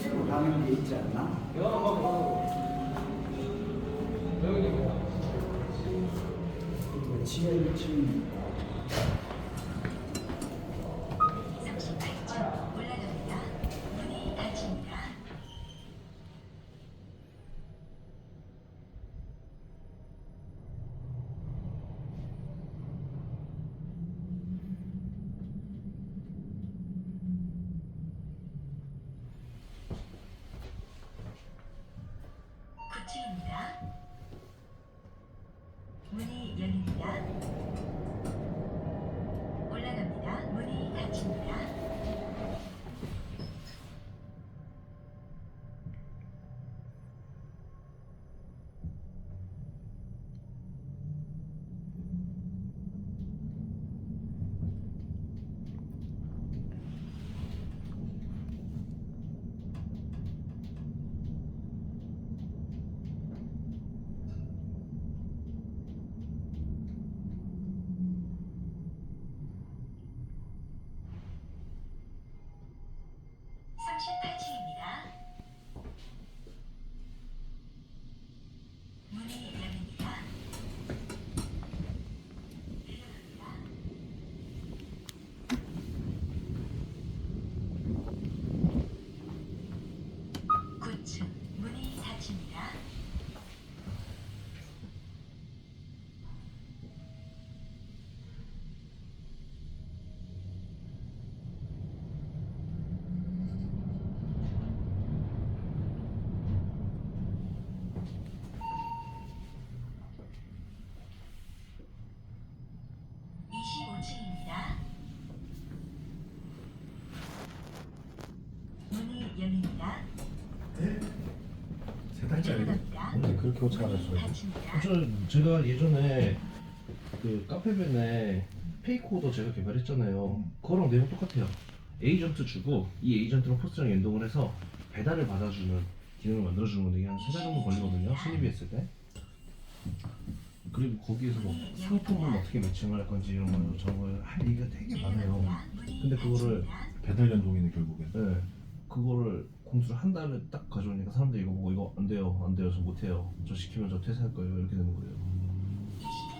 끝으로 가는 게 있지 않나? 이거 지하 1층이니까 38층입니다. 세 달짜리. 내려갑니다. 근데 그렇게. 닫힙니다. 저 제가 예전에 그 카페벤에 페이코더 제가 개발했잖아요. 그거랑 내용 똑같아요. 에이전트 주고 이 에이전트랑 포스랑 연동을 해서 배달을 받아주는 기능을 만들어주는 건데 이게 한 세 달 정도 걸리거든요. 신입이 했을 때. 그리고 거기에서 뭐 상품을 어떻게 매칭할 건지 이런 거 저걸 할 얘기가 되게 많아요. 근데 그거를 배달 연동이네 결국엔. 네, 그거를 공수를 한 달을 딱 가져오니까 사람들이 이거 보고 이거 안 돼요, 안 돼요, 저 못해요. 저 시키면 저 퇴사할 거예요. 이렇게 되는 거예요.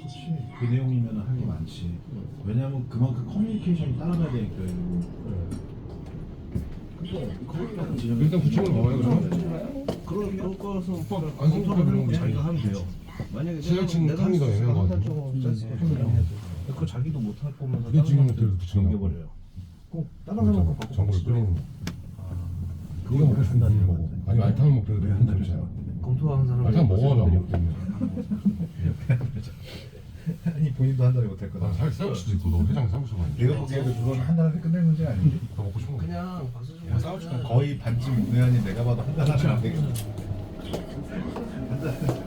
그렇지. 그 내용이면 할 게 많지. 왜냐하면 그만큼 커뮤니케이션이 따라가야 되니까. 네. 거기는 일단 구청으로 가봐요 그러면 그런 그런 거서 안 성립하면 그런 거 자기가 하면 돼요. 만약에 지하층 내가 애매한 거 한. 달적으로 짤수 있거든요. 그거 자기도 못할 거면서 그게 지금 그 붙이는 넘겨버려요. 꼭 다른 사람 거 바꿔 정보를 끓이는 거 그거 먹고 싶은 거 먹어 아니면 알탕을 먹더라도 한달 달을 잖아 검토하는 사람 알탕 먹어가지고 안 먹기 때문에 아니 본인도 한 달에 못할 거다. 난 살, 싸울 수도 있고 너 회장 싸울 수가 있고 내가 보기에도 그건 한 달에 끝낼 문제 아닌데. 더 먹고 싶은 거. 그냥 박수 좀 야, 싸울 수는 거의 반쯤 의원이 내가 봐도 한달 하면 안 되겠다.